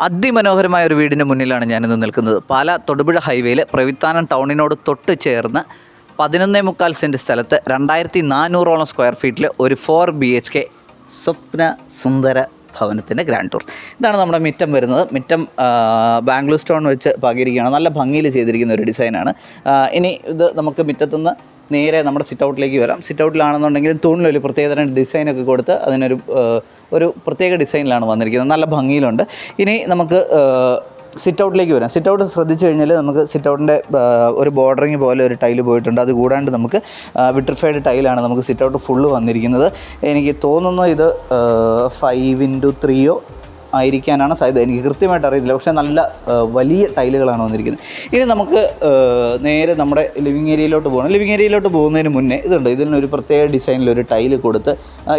അതിമനോഹരമായ ഒരു വീടിന്റെ മുന്നിലാണ് ഞാനിന്ന് നിൽക്കുന്നത്. പാല തൊടുപുഴ ഹൈവേയിൽ പ്രവിത്താനം ടൗണിനോട് തൊട്ട് ചേർന്ന് പതിനൊന്നേ മുക്കാൽ സെന്റ് സ്ഥലത്ത് രണ്ടായിരത്തി നാനൂറോളം സ്ക്വയർ ഫീറ്റിൽ ഒരു ഫോർ ബി എച്ച് കെ സ്വപ്ന സുന്ദര ഭവനത്തിന്റെ ഗ്രാൻഡ് ടൂർ. ഇതാണ് നമ്മുടെ മിറ്റം വരുന്നത്. മിറ്റം ബാംഗ്ലൂർ സ്റ്റോൺ വെച്ച് പാകിയിരിക്കുകയാണ്. നല്ല ഭംഗിയിൽ ചെയ്തിരിക്കുന്ന ഒരു ഡിസൈനാണ്. ഇനി ഇത് നമുക്ക് മിറ്റത്തുനിന്ന് നേരെ നമ്മുടെ സിറ്റ് ഔട്ടിലേക്ക് വരാം. സിറ്റ് ഔട്ടിലാണെന്നുണ്ടെങ്കിൽ തൂണിലൊരു പ്രത്യേകതരം ഡിസൈനൊക്കെ കൊടുത്ത് അതിനൊരു ഒരു പ്രത്യേക ഡിസൈനിലാണ് വന്നിരിക്കുന്നത്. നല്ല ഭംഗിയിലുണ്ട്. ഇനി നമുക്ക് സിറ്റ് ഔട്ടിലേക്ക് വരാം. സിറ്റ് ഔട്ട് ശ്രദ്ധിച്ചു കഴിഞ്ഞാൽ നമുക്ക് സിറ്റ് ഔട്ടിന്റെ ഒരു ബോർഡറിങ് പോലെ ഒരു ടൈൽ പോയിട്ടുണ്ട്. അത് കൂടാണ്ട് നമുക്ക് വിട്രിഫൈഡ് ടൈലാണ് നമുക്ക് സിറ്റ് ഔട്ട് ഫുള്ള് വന്നിരിക്കുന്നത്. എനിക്ക് തോന്നുന്നു ഇത് ഫൈവ് ഇന്റു ത്രീയോ ആയിരിക്കാനാണ് സാധ്യത. എനിക്ക് കൃത്യമായിട്ട് അറിയത്തില്ല. പക്ഷേ നല്ല വലിയ ടൈലുകളാണ് വന്നിരിക്കുന്നത്. ഇനി നമുക്ക് നേരെ നമ്മുടെ ലിവിങ് ഏരിയയിലോട്ട് പോകണം. ലിവിങ് ഏരിയയിലോട്ട് പോകുന്നതിന് മുന്നേ ഇതുണ്ട്. ഇതിനൊരു പ്രത്യേക ഡിസൈനിൽ ഒരു ടൈൽ കൊടുത്ത്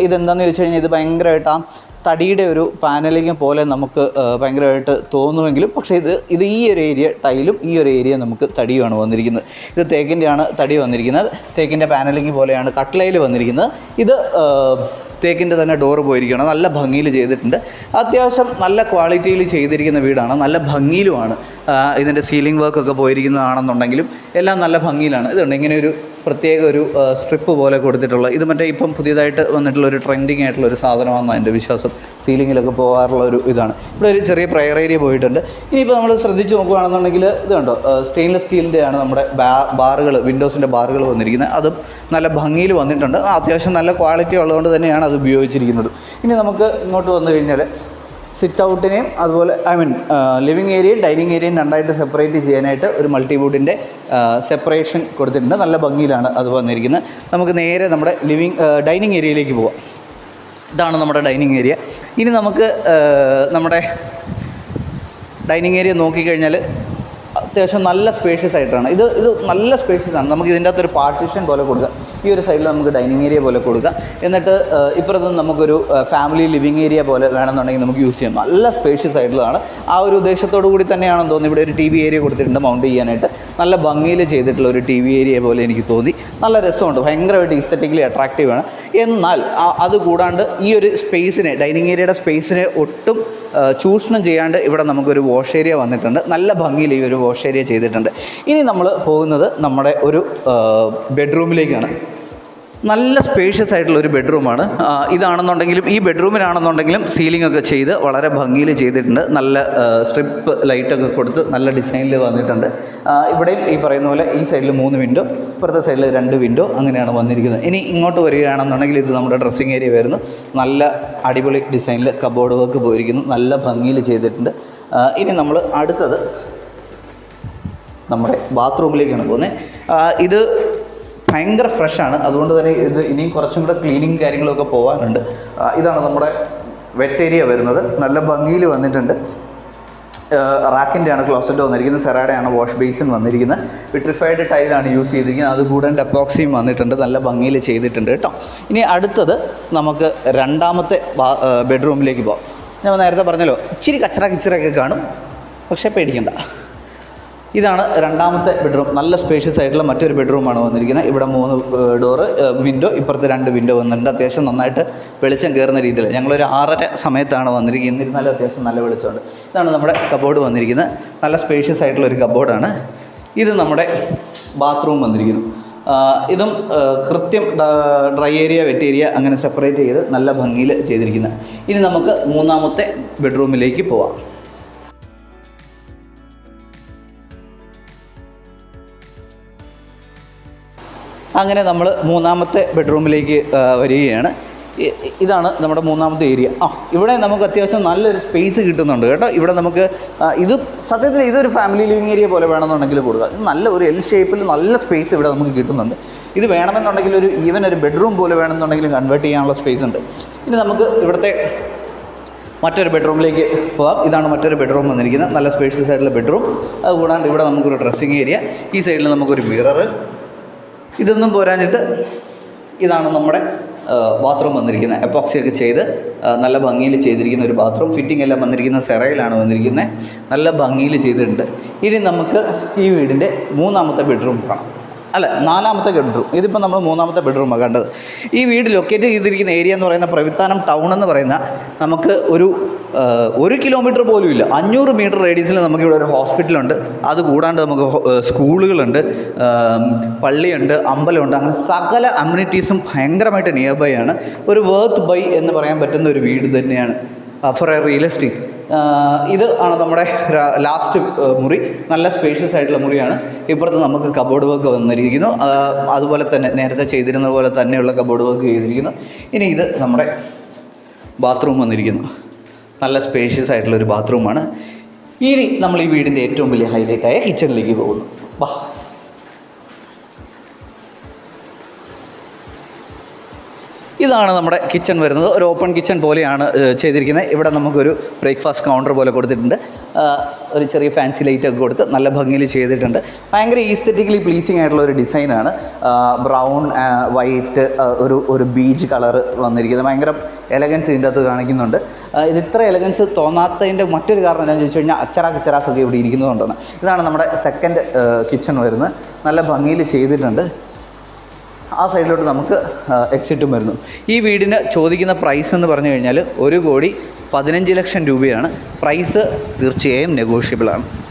ഇതെന്താണെന്ന് ചോദിച്ചു കഴിഞ്ഞാൽ ഇത് ഭയങ്കരമായിട്ട് ആ തടിയുടെ ഒരു പാനലിങ് പോലെ നമുക്ക് ഭയങ്കരമായിട്ട് തോന്നുമെങ്കിലും പക്ഷേ ഇത് ഇത് ഈ ഒരു ഏരിയ ടൈലും ഈ ഒരു ഏരിയ നമുക്ക് തടിയുമാണ് വന്നിരിക്കുന്നത്. ഇത് തേക്കിന്റെയാണ് തടി വന്നിരിക്കുന്നത്. തേക്കിന്റെ പാനലിങ് പോലെയാണ് കട്ട്ലയിൽ വന്നിരിക്കുന്നത്. ഇത് തേക്കിന്റെ തന്നെ ഡോറ് പോയിരിക്കുകയാണ്. നല്ല ഭംഗിയിൽ ചെയ്തിട്ടുണ്ട്. അത്യാവശ്യം നല്ല ക്വാളിറ്റിയിൽ ചെയ്തിരിക്കുന്ന വീടാണ്. നല്ല ഭംഗിയിലുമാണ് ഇതിന്റെ സീലിംഗ് വർക്കൊക്കെ പോയിരിക്കുന്നതാണെന്നുണ്ടെങ്കിലും എല്ലാം നല്ല ഭംഗിയിലാണ്. ഇതുണ്ട്. ഇങ്ങനെ ഒരു പ്രത്യേക ഒരു സ്ട്രിപ്പ് പോലെ കൊടുത്തിട്ടുള്ള ഇത് മറ്റേ ഇപ്പം പുതിയതായിട്ട് വന്നിട്ടുള്ള ഒരു ട്രെൻഡിങ് ആയിട്ടുള്ള ഒരു സാധനമാണെന്നാണ് എന്റെ വിശ്വാസം. സീലിങ്ങിലൊക്കെ പോകാറുള്ള ഒരു ഇതാണ്. ഇവിടെ ഒരു ചെറിയ പ്രയർ ഏരിയ പോയിട്ടുണ്ട്. ഇനിയിപ്പോൾ നമ്മൾ ശ്രദ്ധിച്ച് നോക്കുകയാണെന്നുണ്ടെങ്കിൽ ഇത് കണ്ടോ സ്റ്റെയിൻലെസ് സ്റ്റീലിന്റെയാണ് നമ്മുടെ ബാറുകൾ വിൻഡോസിന്റെ ബാറുകൾ വന്നിരിക്കുന്നത്. അതും നല്ല ഭംഗിയിൽ വന്നിട്ടുണ്ട്. അത്യാവശ്യം നല്ല ക്വാളിറ്റി ഉള്ളതുകൊണ്ട് തന്നെയാണ് അത് ഉപയോഗിച്ചിരിക്കുന്നത്. ഇനി നമുക്ക് ഇങ്ങോട്ട് വന്നു കഴിഞ്ഞാൽ സിറ്റ് ഔട്ടിനെയും അതുപോലെ ഐ മീൻ ലിവിങ് ഏരിയയും ഡൈനിങ് ഏരിയയും രണ്ടായിട്ട് സെപ്പറേറ്റ് ചെയ്യാനായിട്ട് ഒരു മൾട്ടിവുഡിന്റെ സെപ്പറേഷൻ കൊടുത്തിട്ടുണ്ട്. നല്ല ഭംഗിയിലാണ് അത് വന്നിരിക്കുന്നത്. നമുക്ക് നേരെ നമ്മുടെ ലിവിങ് ഡൈനിങ് ഏരിയയിലേക്ക് പോവാം. ഇതാണ് നമ്മുടെ ഡൈനിങ് ഏരിയ ഇനി നമുക്ക് നമ്മുടെ ഡൈനിങ് ഏരിയ നോക്കിക്കഴിഞ്ഞാൽ അത്യാവശ്യം നല്ല സ്പേഷ്യസ് ആയിട്ടാണ്. ഇത് ഇത് നല്ല സ്പേഷ്യസ് ആണ്. നമുക്ക് ഇതിന്റെ അകത്തൊരു പാർട്ടീഷൻ പോലെ കൊടുക്കാം. ഈ ഒരു സൈഡിൽ നമുക്ക് ഡൈനിങ് ഏരിയ പോലെ കൊടുക്കാം. എന്നിട്ട് ഇപ്പുറത്ത് നമുക്കൊരു ഫാമിലി ലിവിങ് ഏരിയ പോലെ വേണമെന്നുണ്ടെങ്കിൽ നമുക്ക് യൂസ് ചെയ്യാം. നല്ല സ്പേഷ്യസ് ആയിട്ടുള്ളതാണ്. ആ ഒരു ഉദ്ദേശത്തോടു കൂടി തന്നെയാണെന്ന് തോന്നുന്നു. ഇവിടെ ഒരു ടി വി ഏരിയ കൊടുത്തിട്ടുണ്ട് മൗണ്ട് ചെയ്യാനായിട്ട്. നല്ല ഭംഗിയിൽ ചെയ്തിട്ടുള്ള ഒരു ടി വി ഏരിയ പോലെ എനിക്ക് തോന്നി. നല്ല രസമുണ്ട്. ഭയങ്കരമായിട്ട് ഇസ്തറ്റിക്കലി അട്രാക്റ്റീവാണ് എന്നാൽ അത് കൂടാണ്ട് ഈ ഒരു സ്പേസിനെ ഡൈനിങ് ഏരിയയുടെ സ്പേസിനെ ഒട്ടും ചൂഷണം ചെയ്യാണ്ട് ഇവിടെ നമുക്കൊരു വാഷ് ഏരിയ വന്നിട്ടുണ്ട്. നല്ല ഭംഗിയിൽ ഈ ഒരു വാഷ് ഏരിയ ചെയ്തിട്ടുണ്ട്. ഇനി നമ്മൾ പോകുന്നത് നമ്മുടെ ഒരു ബെഡ്റൂമിലേക്കാണ് നല്ല സ്പേഷ്യസ് ആയിട്ടുള്ള ഒരു ബെഡ്റൂമാണ് ഇതാണെന്നുണ്ടെങ്കിലും ഈ ബെഡ്റൂമിനാണെന്നുണ്ടെങ്കിലും സീലിംഗ് ഒക്കെ ചെയ്ത് വളരെ ഭംഗിയിൽ ചെയ്തിട്ടുണ്ട്. നല്ല സ്ട്രിപ്പ് ലൈറ്റൊക്കെ കൊടുത്ത് നല്ല ഡിസൈനിൽ വന്നിട്ടുണ്ട്. ഇവിടെയും ഈ പറയുന്ന പോലെ ഈ സൈഡിൽ മൂന്ന് വിൻഡോ ഇപ്പുറത്തെ സൈഡിൽ രണ്ട് വിൻഡോ അങ്ങനെയാണ് വന്നിരിക്കുന്നത്. ഇനി ഇങ്ങോട്ട് വരികയാണെന്നുണ്ടെങ്കിൽ ഇത് നമ്മുടെ ഡ്രസ്സിങ് ഏരിയ വരുന്നു. നല്ല അടിപൊളി ഡിസൈനിൽ കബോർഡ് വർക്ക് പോയിരിക്കുന്നു. നല്ല ഭംഗിയിൽ ചെയ്തിട്ടുണ്ട്. ഇനി നമ്മൾ അടുത്തത് നമ്മുടെ ബാത്റൂമിലേക്കാണ് പോകുന്നത്. ഇത് ഭയങ്കര ഫ്രഷാണ് അതുകൊണ്ട് തന്നെ ഇത് ഇനിയും കുറച്ചും കൂടെ ക്ലീനിങ് കാര്യങ്ങളൊക്കെ പോകാനുണ്ട് ഇതാണ് നമ്മുടെ വെറ്റ് ഏരിയ വരുന്നത്. നല്ല ഭംഗിയിൽ വന്നിട്ടുണ്ട്. റാക്കിന്റെ ആണ് ക്ലോസറ്റ് വന്നിരിക്കുന്നത്. സെറാഡയാണ് വാഷ് ബേസിൻ വന്നിരിക്കുന്നത്. വിട്രിഫൈഡ് ടൈലാണ് യൂസ് ചെയ്തിരിക്കുന്നത്. അതുകൂടാണ്ട് ഡെപ്പോക്സിയും വന്നിട്ടുണ്ട്. നല്ല ഭംഗിയിൽ ചെയ്തിട്ടുണ്ട് കേട്ടോ. ഇനി അടുത്തത് നമുക്ക് രണ്ടാമത്തെ ബെഡ്റൂമിലേക്ക് പോകാം ഞാൻ നേരത്തെ പറഞ്ഞല്ലോ ഇച്ചിരി കച്ചറ കിച്ചറൊക്കെ കാണും. പക്ഷേ പേടിക്കണ്ട. ഇതാണ് രണ്ടാമത്തെ ബെഡ്റൂം നല്ല സ്പേഷ്യസ് ആയിട്ടുള്ള മറ്റൊരു ബെഡ്റൂമാണ് വന്നിരിക്കുന്നത്. ഇവിടെ മൂന്ന് ഡോറ് വിൻഡോ ഇപ്പുറത്തെ രണ്ട് വിൻഡോ വന്നിട്ടുണ്ട്. അത്യാവശ്യം നന്നായിട്ട് വെളിച്ചം കയറുന്ന രീതിയിൽ. ഞങ്ങളൊരു ആറര സമയത്താണ് വന്നിരിക്കുന്നത്. എന്നിരുന്നാലും അത്യാവശ്യം നല്ല വെളിച്ചമുണ്ട്. ഇതാണ് നമ്മുടെ കബോർഡ് വന്നിരിക്കുന്നത്. നല്ല സ്പേഷ്യസ് ആയിട്ടുള്ള ഒരു കബോർഡാണ് ഇത് നമ്മുടെ ബാത്റൂം വന്നിരിക്കുന്നു. ഇതും കൃത്യം ഡ്രൈ ഏരിയ വെറ്റ് ഏരിയ അങ്ങനെ സെപ്പറേറ്റ് ചെയ്ത് നല്ല ഭംഗിയിൽ ചെയ്തിരിക്കുന്നത് ഇനി നമുക്ക് മൂന്നാമത്തെ ബെഡ്റൂമിലേക്ക് പോവാം. അങ്ങനെ നമ്മൾ മൂന്നാമത്തെ ബെഡ്റൂമിലേക്ക് വരികയാണ്. ഇതാണ് നമ്മുടെ മൂന്നാമത്തെ ഏരിയ. ആ ഇവിടെ നമുക്ക് അത്യാവശ്യം നല്ലൊരു സ്പേസ് കിട്ടുന്നുണ്ട് കേട്ടോ. ഇവിടെ നമുക്ക് ഇത് സത്യത്തിൽ ഇതൊരു ഫാമിലി ലിവിങ് ഏരിയ പോലെ വേണമെന്നുണ്ടെങ്കിൽ കൊടുക്കുക നല്ല ഒരു എൽ ഷേപ്പിൽ നല്ല സ്പേസ് ഇവിടെ നമുക്ക് കിട്ടുന്നുണ്ട്. ഇത് വേണമെന്നുണ്ടെങ്കിൽ ഒരു ഈവൻ ഒരു ബെഡ്റൂം പോലെ വേണമെന്നുണ്ടെങ്കിൽ കൺവേർട്ട് ചെയ്യാനുള്ള സ്പേസ് ഉണ്ട്. ഇനി നമുക്ക് ഇവിടുത്തെ മറ്റൊരു ബെഡ്റൂമിലേക്ക് പോകാം ഇതാണ് മറ്റൊരു ബെഡ്റൂം വന്നിരിക്കുന്നത്. നല്ല സ്പേഷ്യസ് ആയിട്ടുള്ള ബെഡ്റൂം അതുകൂടാണ്ട് ഇവിടെ നമുക്കൊരു ഡ്രസ്സിങ് ഏരിയ ഈ സൈഡിൽ നമുക്കൊരു മിററ് ഇതൊന്നും പോരാഞ്ഞിട്ട് ഇതാണ് നമ്മുടെ ബാത്റൂം വന്നിരിക്കുന്നത് എപ്പോക്സിയൊക്കെ ചെയ്ത് നല്ല ഭംഗിയിൽ ചെയ്തിരിക്കുന്ന ഒരു ബാത്റൂം ഫിറ്റിംഗ് എല്ലാം വന്നിരിക്കുന്ന സെറയിലാണ് വന്നിരിക്കുന്നത്. നല്ല ഭംഗിയിൽ ചെയ്തിട്ടുണ്ട്. ഇനി നമുക്ക് ഈ വീടിന്റെ മൂന്നാമത്തെ ബെഡ്റൂം കാണാം. അല്ല നാലാമത്തെ ബെഡ്റൂം ഇതിപ്പോൾ നമ്മൾ മൂന്നാമത്തെ ബെഡ്റൂമാണ് കണ്ടത്. ഈ വീട് ലൊക്കേറ്റ് ചെയ്തിരിക്കുന്ന ഏരിയ എന്ന് പറയുന്ന പ്രവിത്താനം ടൗൺ എന്ന് പറയുന്ന നമുക്ക് ഒരു ഒരു കിലോമീറ്റർ പോലും ഇല്ല. അഞ്ഞൂറ് മീറ്റർ റേഡിയസിൽ നമുക്കിവിടെ ഒരു ഹോസ്പിറ്റലുണ്ട്. അത് കൂടാണ്ട് നമുക്ക് സ്കൂളുകളുണ്ട്. പള്ളിയുണ്ട് അമ്പലമുണ്ട്. അങ്ങനെ സകല അമ്യൂണിറ്റീസും ഭയങ്കരമായിട്ട് നിയർ ബൈ ആണ്. ഒരു വേർത്ത് ബൈ എന്ന് പറയാൻ പറ്റുന്ന ഒരു വീട് തന്നെയാണ്. ഫോർ എ റിയൽ എസ്റ്റേറ്റ് ഇത് ആണ് നമ്മുടെ ലാസ്റ്റ് മുറി. നല്ല സ്പേഷ്യസ് ആയിട്ടുള്ള മുറിയാണ്. ഇപ്പുറത്ത് നമുക്ക് കബോർഡ് വർക്ക് വന്നിരിക്കുന്നു. അതുപോലെ തന്നെ നേരത്തെ ചെയ്തിരുന്ന പോലെ തന്നെയുള്ള കബോർഡ് വർക്ക് ചെയ്തിരിക്കുന്നു. ഇനി ഇത് നമ്മുടെ ബാത്റൂം വന്നിരിക്കുന്നു. നല്ല സ്പേഷ്യസ് ആയിട്ടുള്ള ഒരു ബാത്റൂമാണ് ഇനി നമ്മൾ ഈ വീടിന്റെ ഏറ്റവും വലിയ ഹൈലൈറ്റായ കിച്ചണിലേക്ക് പോകുന്നു. വാ. ഇതാണ് നമ്മുടെ കിച്ചൺ വരുന്നത്. ഒരു ഓപ്പൺ കിച്ചൺ പോലെയാണ് ചെയ്തിരിക്കുന്നത്. ഇവിടെ നമുക്കൊരു ബ്രേക്ക്ഫാസ്റ്റ് കൗണ്ടർ പോലെ കൊടുത്തിട്ടുണ്ട്. ഒരു ചെറിയ ഫാൻസി ലൈറ്റ് ഒക്കെ കൊടുത്ത് നല്ല ഭംഗിയിൽ ചെയ്തിട്ടുണ്ട്. ഭയങ്കര ഈസ്തറ്റിക്കലി പ്ലീസിങ് ആയിട്ടുള്ള ഒരു ഡിസൈനാണ് ബ്രൗൺ വൈറ്റ് ഒരു ഒരു ബീജ് കളർ വന്നിരിക്കുന്നത്. ഭയങ്കര എലഗൻസ് ഇതിന്റെ അകത്ത് കാണിക്കുന്നുണ്ട്. ഇത് ഇത്ര എലഗൻസ് തോന്നാത്തതിന്റെ മറ്റൊരു കാരണം എന്താണെന്ന് ചോദിച്ചു കഴിഞ്ഞാൽ അച്ചറ കിച്ചറാസ് ഒക്കെ ഇവിടെ ഇരിക്കുന്നതുകൊണ്ടാണ്. ഇതാണ് നമ്മുടെ സെക്കൻഡ് കിച്ചൺ വരുന്നത്. നല്ല ഭംഗിയിൽ ചെയ്തിട്ടുണ്ട്. ആ സൈഡിലോട്ട് നമുക്ക് എക്സിറ്റും വരുന്നു. ഈ വീടിന് ചോദിക്കുന്ന പ്രൈസ് എന്ന് പറഞ്ഞു കഴിഞ്ഞാൽ ഒരു കോടി പതിനഞ്ച് ലക്ഷം രൂപയാണ്. പ്രൈസ് തീർച്ചയായും നെഗോഷ്യബിൾ ആണ്.